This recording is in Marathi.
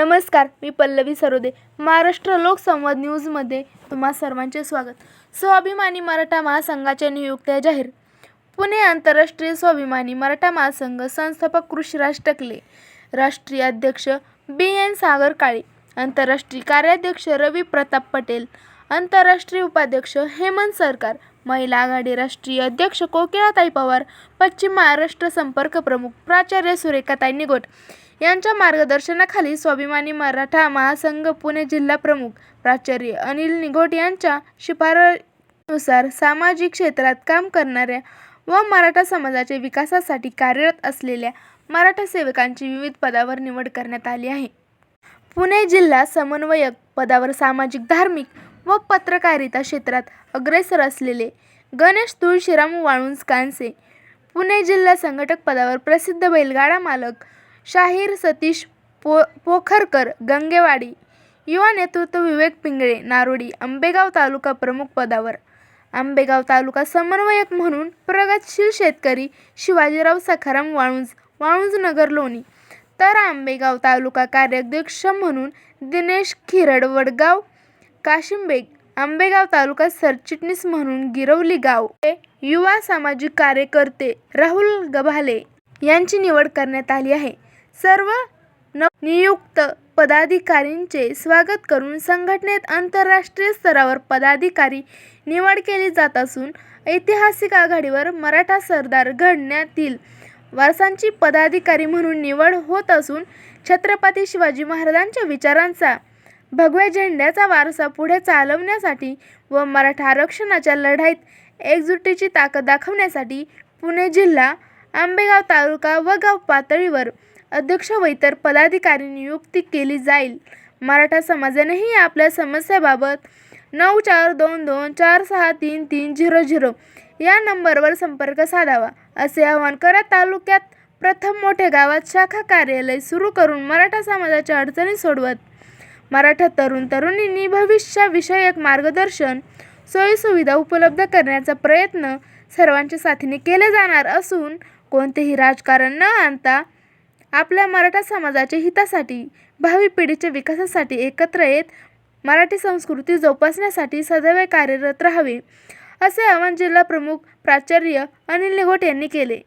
नमस्कार मी पल्लवी सरोदे महाराष्ट्र लोकसंवाद न्यूजमध्ये तुम्हा सर्वांचे स्वागत. स्वाभिमानी मराठा महासंघाच्या नियुक्त्या जाहीर. पुणे आंतरराष्ट्रीय स्वाभिमानी मराठा महासंघ संस्थापक कृषीराज टकले राष्ट्रीय अध्यक्ष बी एन सागर काळे आंतरराष्ट्रीय कार्याध्यक्ष रवी प्रताप पटेल आंतरराष्ट्रीय उपाध्यक्ष हेमंत सरकार महिला आघाडी राष्ट्रीय अध्यक्ष कोकिळाताई पवार पश्चिम महाराष्ट्र संपर्क प्रमुख प्राचार्य सुरेखाताई निगोट यांच्या मार्गदर्शनाखाली स्वाभिमानी मराठा महासंघ पुणे जिल्हा प्रमुख प्राचार्य अनिल निघोट यांच्या शिफारनुसार सामाजिक क्षेत्रात काम करणाऱ्या व मराठा समाजाच्या विकासासाठी कार्यरत असलेल्या मराठा सेवकांची विविध पदावर निवड करण्यात आली आहे. पुणे जिल्हा समन्वयक पदावर सामाजिक धार्मिक व पत्रकारिता क्षेत्रात अग्रेसर असलेले गणेश तुळशीराम वाळुंज कांसे पुणे जिल्हा संघटक पदावर प्रसिद्ध बैलगाडा मालक शाहीर सतीश पो पोखरकर गंगेवाडी युवा नेतृत्व विवेक पिंगळे नारोडी आंबेगाव तालुका प्रमुख पदावर. आंबेगाव तालुका समन्वयक म्हणून प्रगतशील शेतकरी शिवाजीराव सखाराम वाळुंज वाळुंज नगर लोणी. तर आंबेगाव तालुका कार्याध्यक्ष म्हणून दिनेश खिरड वडगाव काशिमबेग आंबेगाव तालुका सरचिटणीस म्हणून गिरवली गाव. युवा सामाजिक कार्यकर्ते राहुल गभाले यांची निवड करण्यात आली आहे. सर्व न नियुक्त पदाधिकारींचे स्वागत करून संघटनेत आंतरराष्ट्रीय स्तरावर पदाधिकारी निवड केली जात असून ऐतिहासिक आघाडीवर मराठा सरदार घडण्यातील वारसांची पदाधिकारी म्हणून निवड होत असून छत्रपती शिवाजी महाराजांच्या विचारांचा भगव्या झेंड्याचा वारसा पुढे चालवण्यासाठी व मराठा आरक्षणाच्या लढाईत एकजुटीची ताकद दाखवण्यासाठी पुणे जिल्हा आंबेगाव तालुका व गाव पातळीवर अध्यक्ष व इतर पदाधिकारी नियुक्ती केली जाईल. मराठा समाजानेही आपल्या समस्याबाबत नऊ चार दोन दोन चार सहा तीन तीन झिरो झिरो या नंबरवर संपर्क साधावा असे आवाहन करत तालुक्यात प्रथम मोठ्या गावात शाखा कार्यालय सुरू करून मराठा समाजाच्या अडचणी सोडवत. मराठा तरुण तरुणींनी भविष्याविषयक मार्गदर्शन सोयीसुविधा उपलब्ध करण्याचा प्रयत्न सर्वांच्या साथीने केले जाणार असून कोणतेही राजकारण न आणता आपल्या मराठा समाजाच्या हितासाठी भावी पिढीच्या विकासासाठी एकत्र येत मराठी संस्कृती जोपासण्यासाठी सदैव कार्यरत राहावे असे आवाहन जिल्हा प्रमुख प्राचार्य अनिल निघोट यांनी केले.